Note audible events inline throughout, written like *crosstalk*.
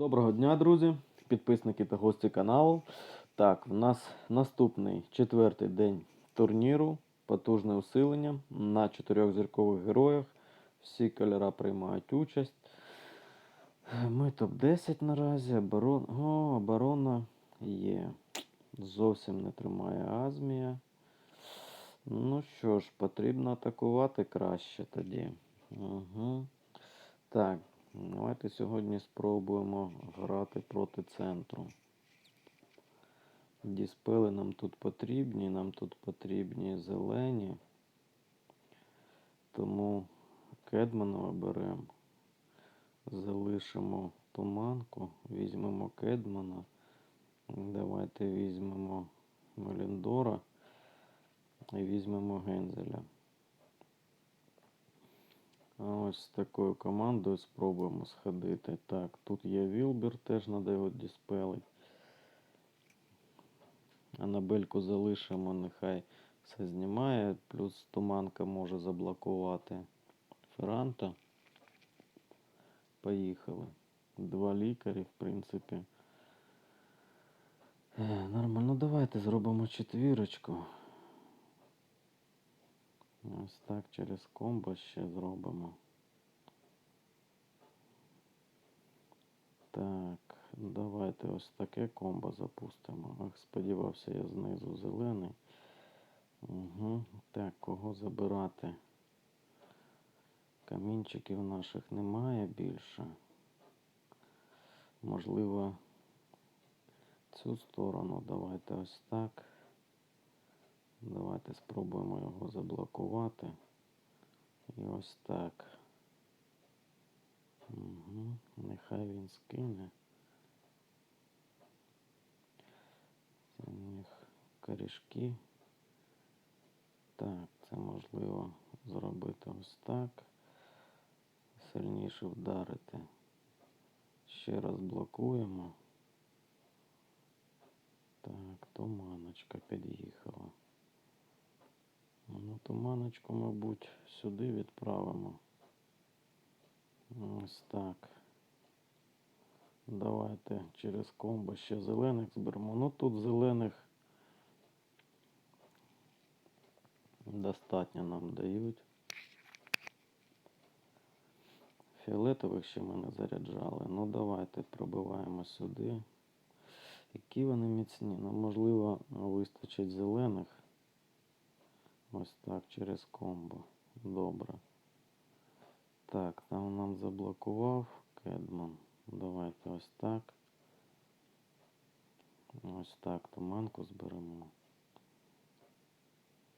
Доброго дня, друзі, підписники та гості каналу. Так, в нас наступний четвертий день турніру. Потужне усилення на чотирьох зіркових героях. Всі кольори приймають участь. Ми топ-10 наразі. Оборон... О, оборона є. Зовсім не тримає Азмія. Ну що ж, потрібно атакувати краще тоді. Угу. Так, давайте сьогодні спробуємо грати проти центру. Діспели нам тут потрібні, нам тут потрібні зелені. Тому Кедмана беремо. Залишимо туманку, візьмемо Кедмана. Давайте візьмемо Меліндора і візьмемо Гензеля. Ось з такою командою спробуємо сходити. Так, тут є Вілбер, теж треба його діспелить. Анабельку залишимо, нехай все знімає, плюс туманка може заблокувати Ферранта. Поїхали. Два лікарі, в принципі. Е, Нормально, ну давайте зробимо четвірочку. Ось так через комбо ще зробимо. Так, давайте ось таке комбо запустимо. Ах, сподівався я знизу зелений. Угу. Так, кого забирати? Камінчиків наших немає більше. Можливо, цю сторону. Давайте ось так. Давайте спробуємо його заблокувати. І ось так. Угу. Нехай він скине. Це у них корішки. Так, це можливо зробити ось так. Сильніше вдарити. Ще раз блокуємо. Так, туманочка під'їхала. Туманочку, мабуть, сюди відправимо. Ось так. Давайте через комбо ще зелених зберемо. Ну тут зелених достатньо нам дають. Фіолетових ще ми не заряджали. Ну давайте пробиваємо сюди. Які вони міцні? Ну, можливо, вистачить зелених. Ось так через комбо. Добре. Так, там нам заблокував Кедман. Давайте ось так. Ось так туманку зберемо.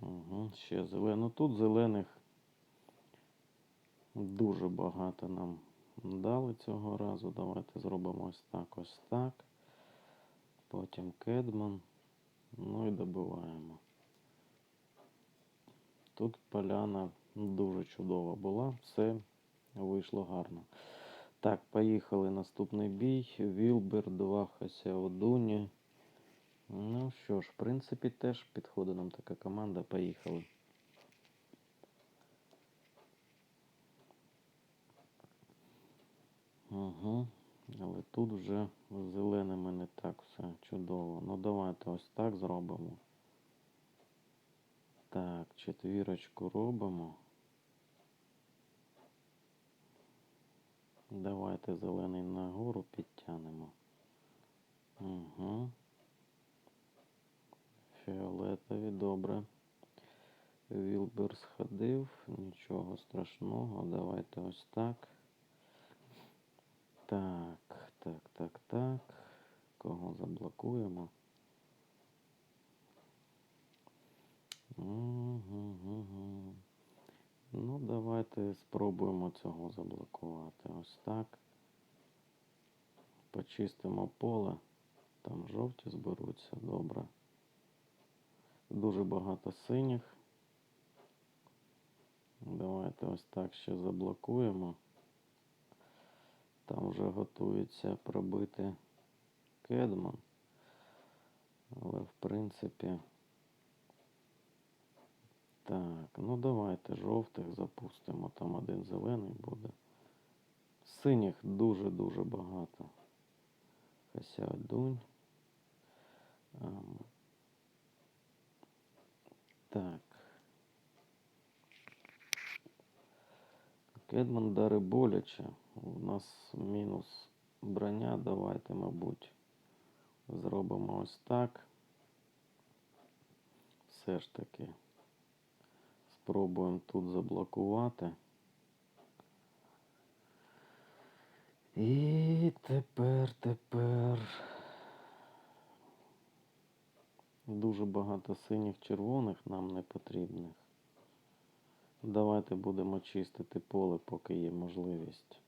Угу, ще зелену. Ну, тут зелених дуже багато нам дали цього разу. Давайте зробимо ось так, ось так. Потім Кедман. Ну і добиваємо. Тут поляна дуже чудова була, все вийшло гарно. Так, поїхали наступний бій. Вілбер, 2 Хасяодуні. Ну що ж, в принципі, теж підходить нам така команда. Поїхали. Угу. Але тут вже з зеленими не так все чудово. Ну давайте ось так зробимо. Так, четвірочку робимо. Давайте зелений нагору підтягнемо. Угу. Фіолетові, добре. Вілбер сходив, нічого страшного. Давайте ось так. Так, так, так, так. Кого заблокуємо? Угу. Ну, давайте спробуємо цього заблокувати. Ось так. Почистимо поле. Там жовті зберуться, добре. Дуже багато синіх. Давайте ось так ще заблокуємо. Там вже готується пробити кедман. Але в принципі. Так, ну давайте жовтих запустимо. Там один зелений буде. Синіх дуже-дуже багато. Хасяодунь. Ем, Так. Кедман дари боляче. У нас мінус броня. Давайте, мабуть, зробимо ось так. Все ж таки. Спробуємо тут заблокувати. І тепер, тепер. Дуже багато синіх червоних нам не потрібних. Давайте будемо чистити поле, поки є можливість.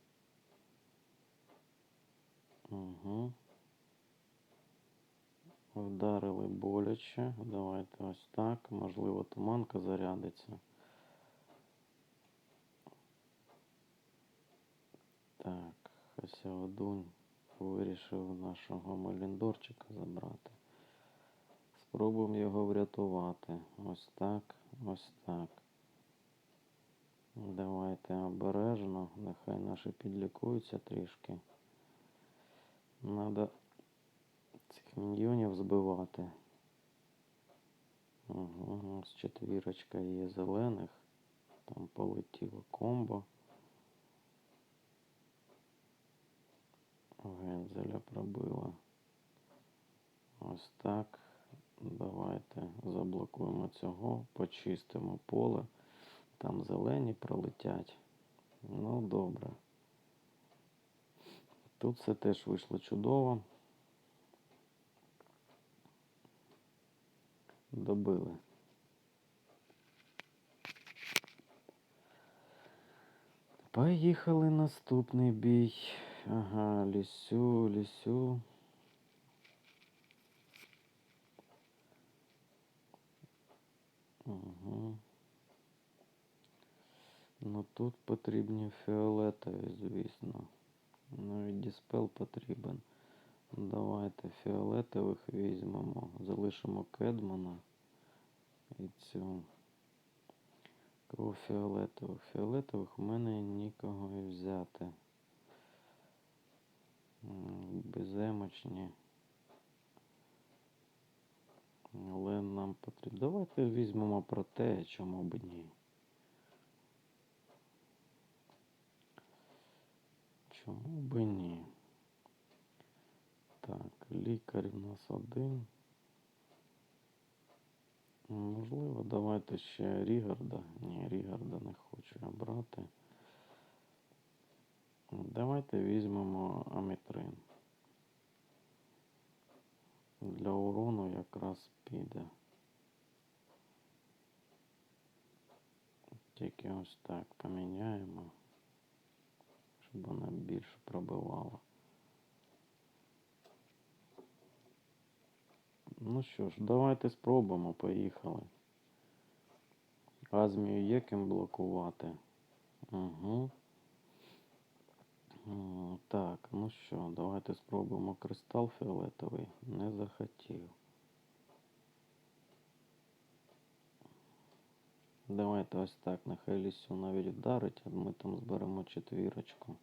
Угу. Вдарили боляче. Давайте ось так. Можливо, туманка зарядиться. Так, Хасявадунь вирішив нашого Меліндорчика забрати. Спробуємо його врятувати. Ось так, ось так. Давайте обережно, нехай наші підлікуються трішки. Надо цих міньйонів збивати. Угу, ось четвірочка є зелених. Там полетіло комбо. Гензеля пробила. Ось так. Давайте заблокуємо цього, почистимо поле. Там зелені пролетять. Ну, добре. Тут все теж вийшло чудово. Добили. Поїхали наступний бій. Ага, лісю, лісю. Угу. Ну тут потрібні фіолетові, звісно. Ну і діспел потрібен. Давайте фіолетових візьмемо. Залишимо кедмана і цю. Кого фіолетових? Фіолетових у мене нікого і взяти. Беземочні. Але нам потрібно. Давайте візьмемо про те, чому б ні. Чому б ні? Так, лікар у нас один. Можливо, давайте ще Рігарда. Ні, Рігарда не хочу я брати. Давайте візьмемо Амітрин. Для урону якраз піде. Тільки ось так поміняємо, щоб вона більше пробивала. Ну що ж, давайте спробуємо, поїхали. Азмію є ким блокувати. Угу. Так, ну що, давайте спробуємо кристал фіолетовий. Не захотів. Давайте ось так, нехай лісю навіть вдарить, а ми там зберемо четвірочку.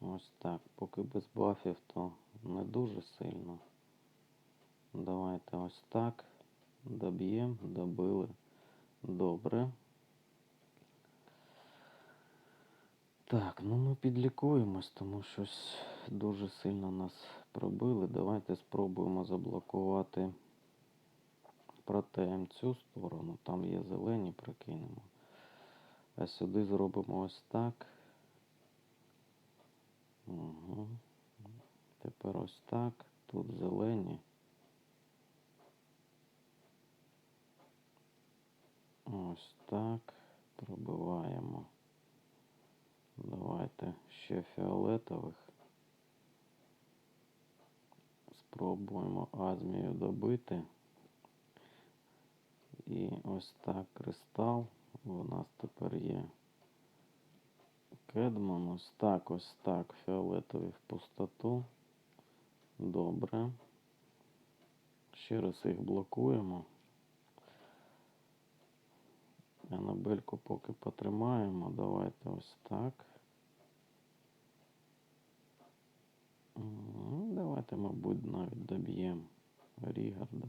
Ось так. Поки без бафів, то не дуже сильно. Давайте ось так. Доб'ємо, добили. Добре. Так, ну ми підлікуємось, тому щось дуже сильно нас пробили. Давайте спробуємо заблокувати протеєм цю сторону. Там є зелені, прокинемо. А сюди зробимо ось так. Угу. Тепер ось так. Тут зелені. Ось так. Пробиваємо. Давайте ще фіолетових. Спробуємо азмію добити. І ось так кристал. У нас тепер є кедман. Ось так, ось так. Фіолетові в пустоту. Добре. Ще раз їх блокуємо. Анабельку поки потримаємо. Давайте ось так. Давайте, мабуть, навіть доб'ємо Рігарда.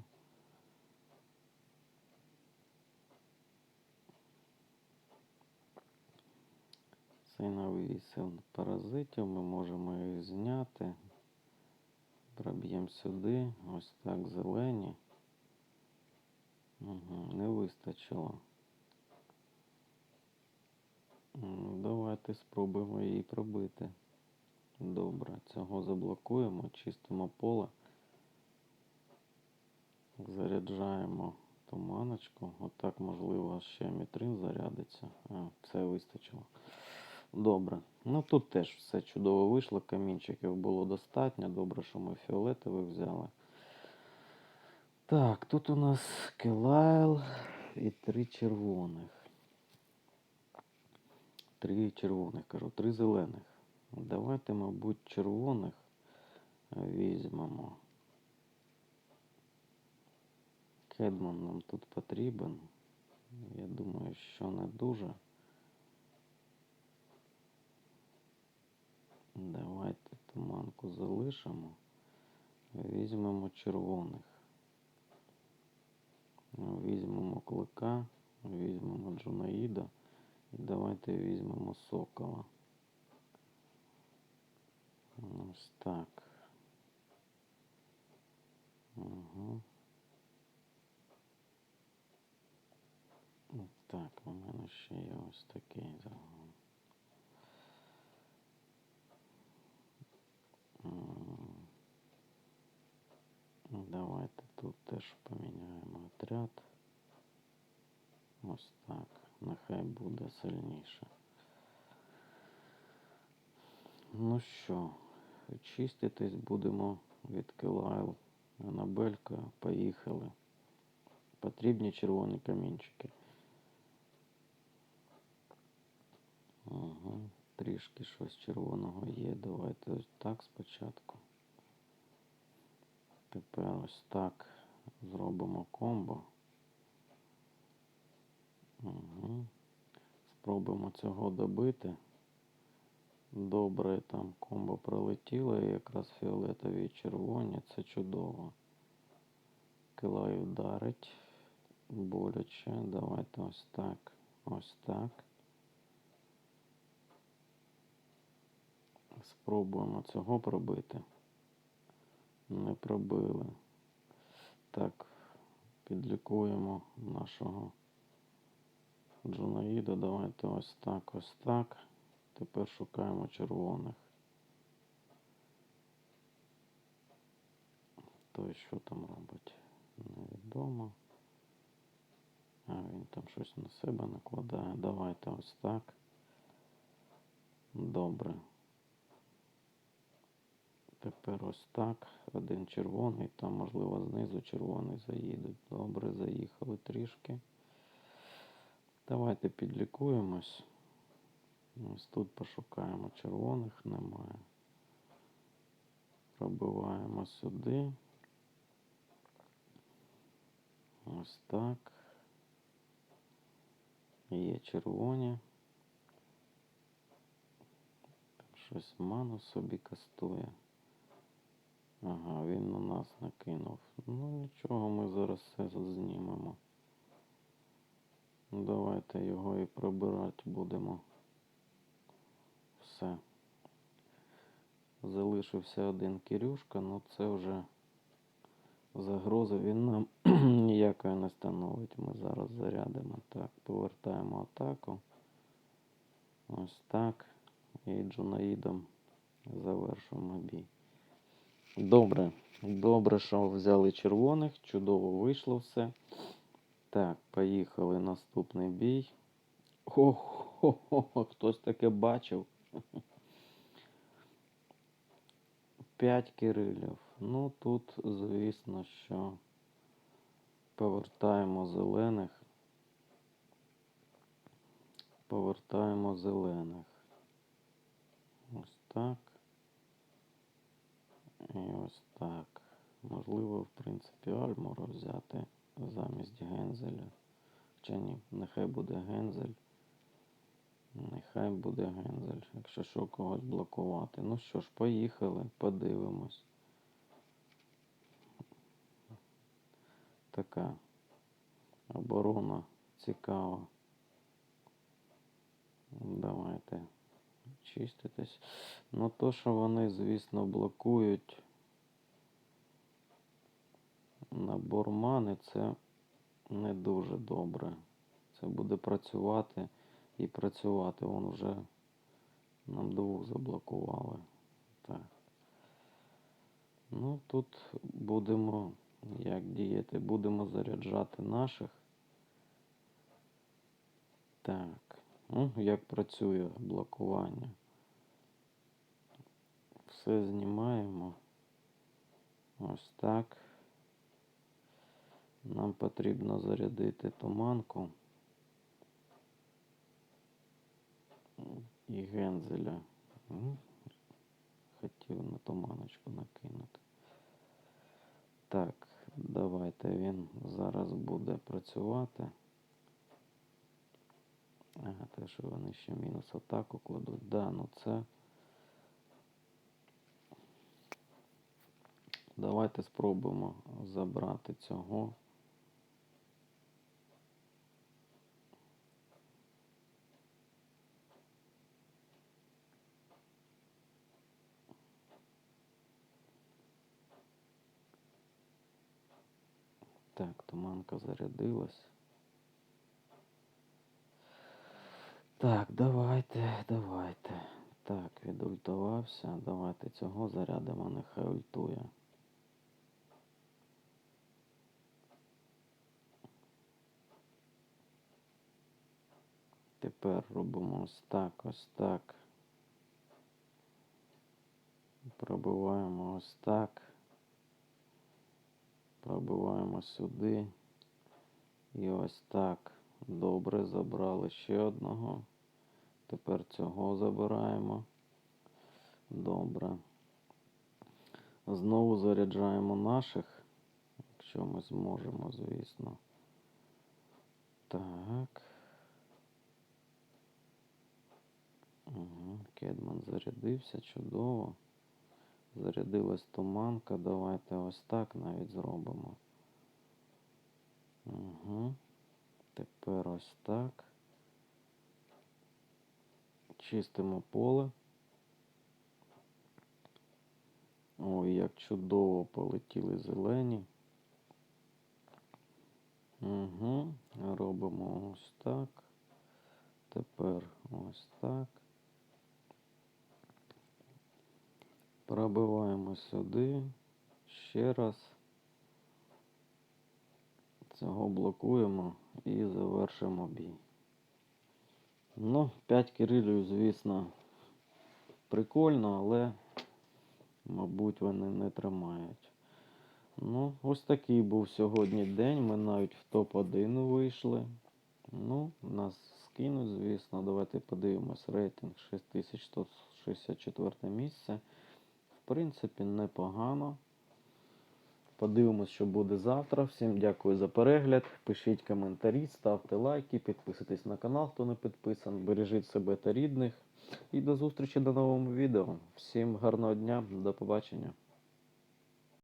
Цей навісив паразитів, ми можемо їх зняти. Проб'ємо сюди, ось так зелені. Угу, не вистачило. Давайте спробуємо її пробити. Добре, цього заблокуємо, чистимо поле. Заряджаємо туманочку. Отак, можливо, ще мітрин зарядиться. А, все вистачило. Добре. Ну тут теж все чудово вийшло. Камінчиків було достатньо. Добре, що ми фіолетових взяли. Так, тут у нас Келайл і три червоних. Три червоних, кажу, три зелених. Давайте, мабуть, червоних візьмемо. Кедман нам тут потрібен. Я думаю, що не дуже. Давайте туманку залишимо. Візьмемо червоних. Візьмемо клика, візьмемо Джунаїда давайте візьмемо сокола. Ось так. Угу. Так, у мене ще є ось такий загон. М. Давайте тут теж поміняємо отряд. Ось так. Нехай буде сильніше. Ну що, чиститись будемо від Килайл. Анабелька, поїхали. Потрібні червоні камінчики. Угу. Трішки щось червоного є. Давайте ось так спочатку. Тепер ось так зробимо комбо. Угу. Спробуємо цього добити. Добре, там комбо пролетіло, і якраз фіолетові і червоні, це чудово. Килай вдарить. Боляче. Давайте ось так. Ось так. Спробуємо цього пробити. Не пробили. Так, підлікуємо нашого Джунаїда. Давайте ось так, ось так. Тепер шукаємо червоних. Той що там робить? Невідомо. А він там щось на себе накладає. Давайте ось так. Добре. Тепер ось так. Один червоний, там, можливо, знизу червоний заїдуть. Добре, заїхали трішки. Давайте підлікуємось. Ось тут пошукаємо червоних, немає. Пробиваємо сюди. Ось так. Є червоні. Щось ману собі кастує. Ага, він на нас накинув. Ну нічого, ми зараз все знімемо. Давайте його і прибирати будемо. Все. Залишився один Кирюшка, ну це вже загроза. Він нам *clears throat* ніякої не становить. Ми зараз зарядимо. Так, повертаємо атаку. Ось так. І Джунаїдом завершуємо бій. Добре. Добре, що взяли червоних. Чудово вийшло все. Так, поїхали наступний бій. Ого, хтось таке бачив. П'ять кирилів. Ну тут, звісно, що повертаємо зелених. Повертаємо зелених. Ось так. І ось так. Можливо, в принципі, Альмора взяти замість гензеля. Чи ні, нехай буде гензель. Нехай буде гензель, якщо що когось блокувати. Ну що ж, поїхали, подивимось. Така оборона цікава. Давайте чиститись. Ну то, що вони, звісно, блокують набор мани, це не дуже добре. Це буде працювати і працювати. Вон вже нам двох заблокували. Так. Ну, тут будемо як діяти? Будемо заряджати наших. Так. Ну, як працює блокування. Все знімаємо. Ось так. Нам потрібно зарядити туманку і гензеля. Хотів на туманочку накинути. Так, давайте він зараз буде працювати. Ага, те, що вони ще мінус атаку кладуть. Да, ну це. Давайте спробуємо забрати цього. Так, туманка зарядилась. Так, давайте, давайте. Так, відультувався. Давайте цього зарядимо, нехай ультує. Тепер робимо ось так, ось так. Пробиваємо ось так. Пробиваємо сюди. І ось так. Добре, забрали ще одного. Тепер цього забираємо. Добре. Знову заряджаємо наших, якщо ми зможемо, звісно. Так. Угу. Кедман зарядився, чудово. Зарядилась туманка. Давайте ось так навіть зробимо. Угу. Тепер ось так. Чистимо поле. Ой, як чудово полетіли зелені. Угу. Робимо ось так. Тепер ось так. Пробиваємо сюди. Ще раз. Цього блокуємо і завершимо бій. Ну, 5 кирилів, звісно, прикольно, але, мабуть, вони не тримають. Ну, ось такий був сьогодні день. Ми навіть в топ-1 вийшли. Ну, нас скинуть, звісно. Давайте подивимось. Рейтинг 6164 місце. Принципі, непогано. Подивимось, що буде завтра. Всім дякую за перегляд. Пишіть коментарі, ставте лайки, підписуйтесь на канал, хто не підписаний. Бережіть себе та рідних. І до зустрічі до новому відео. Всім гарного дня, до побачення.